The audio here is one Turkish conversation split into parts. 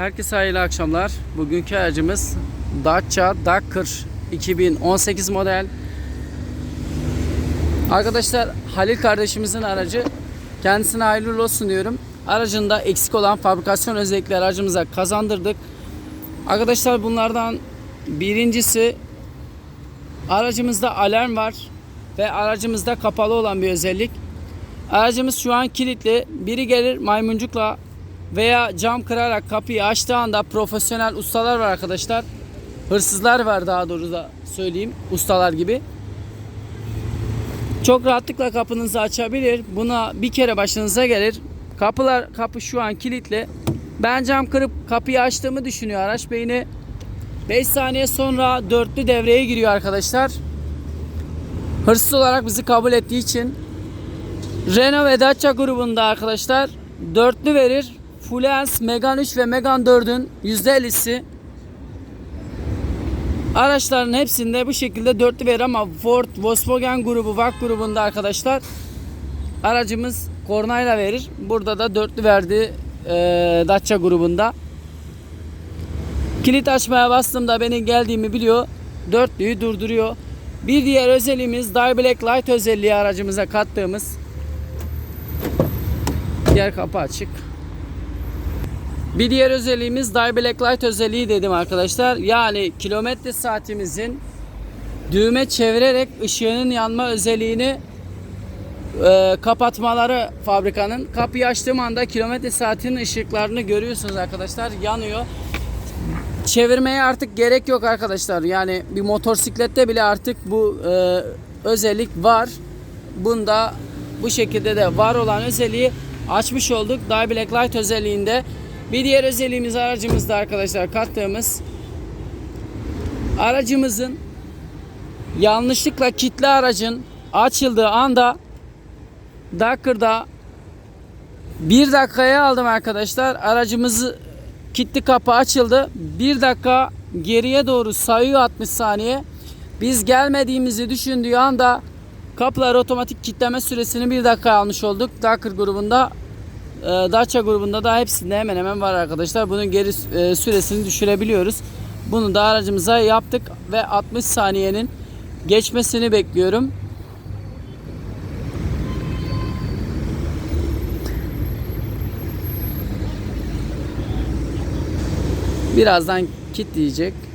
Herkese hayırlı akşamlar. Bugünkü aracımız Dacia Duster 2018 model. Arkadaşlar Halil kardeşimizin aracı. Kendisine hayırlı olsun diyorum. Aracında eksik olan fabrikasyon özellikleri aracımıza kazandırdık. Arkadaşlar bunlardan birincisi aracımızda alarm var ve aracımızda kapalı olan bir özellik. Aracımız şu an kilitli. Biri gelir maymuncukla veya cam kırarak kapıyı açtığı anda profesyonel ustalar var arkadaşlar. Hırsızlar var daha doğrusu da söyleyeyim ustalar gibi. Çok rahatlıkla kapınızı açabilir. Buna bir kere başınıza gelir. Kapılar kapı şu an kilitli. Ben cam kırıp kapıyı açtığımı düşünüyor araç beyni. 5 saniye sonra dörtlü devreye giriyor arkadaşlar. Hırsız olarak bizi kabul ettiği için Renault ve Dacia grubunda arkadaşlar dörtlü verir. Fluence, Megane 3 ve Megane 4'ün %50'si araçların hepsinde bu şekilde dörtlü verir ama Ford, Volkswagen grubu, VAK grubunda arkadaşlar aracımız kornayla verir. Burada da dörtlü verdi e, Dacia grubunda. Kilit açmaya bastığımda benim geldiğimi biliyor. Dörtlüyü durduruyor. Bir diğer özelliğimiz Die Black Light özelliği aracımıza kattığımız Diğer kapı açık. Bir diğer özelliğimiz Die Black Light özelliği dedim arkadaşlar. Yani kilometre saatimizin düğme çevirerek ışığının yanma özelliğini e, kapatmaları fabrikanın. Kapıyı açtığım anda kilometre saatinin ışıklarını görüyorsunuz arkadaşlar. Yanıyor. Çevirmeye artık gerek yok arkadaşlar. Yani bir motosiklette bile artık bu e, özellik var. Bunda bu şekilde de var olan özelliği açmış olduk. Die Black Light özelliğinde. Bir diğer özelliğimiz aracımızda arkadaşlar kattığımız aracımızın yanlışlıkla kitle aracın açıldığı anda Dakır'da bir dakikaya aldım arkadaşlar. Aracımızı kilitli kapı açıldı. Bir dakika geriye doğru sayıyor 60 saniye. Biz gelmediğimizi düşündüğü anda kapılar otomatik kilitleme süresini bir dakika almış olduk. Dakar grubunda Dacia grubunda da hepsinde hemen hemen var arkadaşlar. Bunun geri e, süresini düşürebiliyoruz. Bunu da aracımıza yaptık ve 60 saniyenin geçmesini bekliyorum. Birazdan kilitleyecek.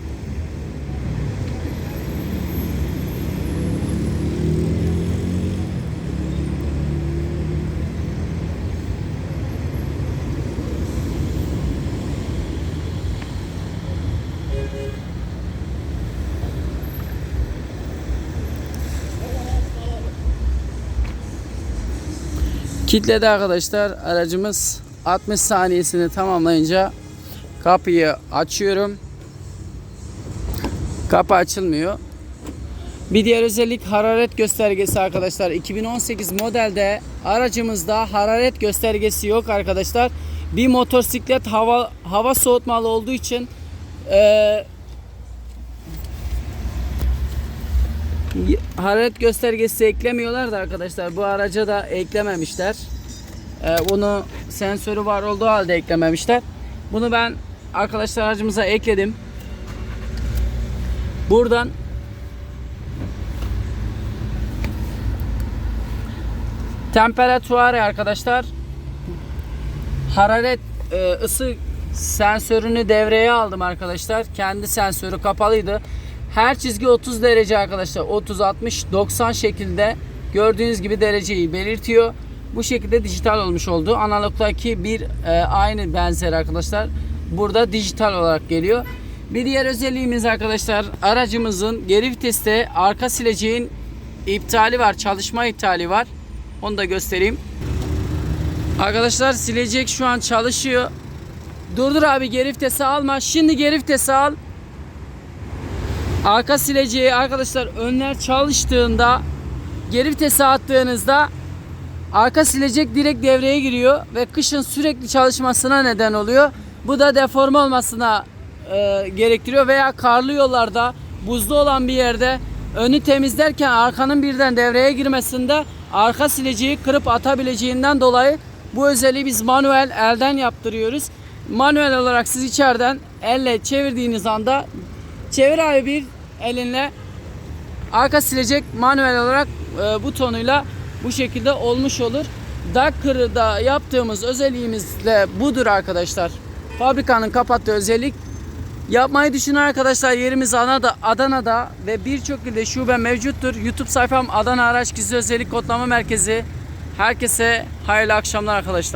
Kitledi arkadaşlar. Aracımız 60 saniyesini tamamlayınca kapıyı açıyorum. Kapı açılmıyor. Bir diğer özellik hararet göstergesi arkadaşlar. 2018 modelde aracımızda hararet göstergesi yok arkadaşlar. Bir motosiklet hava hava soğutmalı olduğu için eee hararet göstergesi eklemiyorlar da arkadaşlar bu araca da eklememişler. Ee, bunu sensörü var olduğu halde eklememişler. Bunu ben arkadaşlar aracımıza ekledim. Buradan temperatuare arkadaşlar hararet e, ısı sensörünü devreye aldım arkadaşlar. Kendi sensörü kapalıydı. Her çizgi 30 derece arkadaşlar. 30, 60, 90 şekilde gördüğünüz gibi dereceyi belirtiyor. Bu şekilde dijital olmuş oldu. Analogdaki bir e, aynı benzer arkadaşlar. Burada dijital olarak geliyor. Bir diğer özelliğimiz arkadaşlar aracımızın geri viteste arka sileceğin iptali var. Çalışma iptali var. Onu da göstereyim. Arkadaşlar silecek şu an çalışıyor. Durdur abi geri vitesi alma. Şimdi geri vitesi al. Arka sileceği arkadaşlar önler çalıştığında geri vitese attığınızda arka silecek direkt devreye giriyor ve kışın sürekli çalışmasına neden oluyor. Bu da deforme olmasına e, gerektiriyor veya karlı yollarda buzlu olan bir yerde önü temizlerken arkanın birden devreye girmesinde arka sileceği kırıp atabileceğinden dolayı bu özelliği biz manuel elden yaptırıyoruz. manuel olarak siz içeriden elle çevirdiğiniz anda çevir abi bir elinle arka silecek manuel olarak e, butonuyla bu şekilde olmuş olur. Dakkar'da yaptığımız özelliğimiz de budur arkadaşlar. Fabrikanın kapattığı özellik. Yapmayı düşünen arkadaşlar yerimiz Adana'da, Adana'da ve birçok ilde şube mevcuttur. YouTube sayfam Adana Araç Gizli Özellik Kodlama Merkezi. Herkese hayırlı akşamlar arkadaşlar.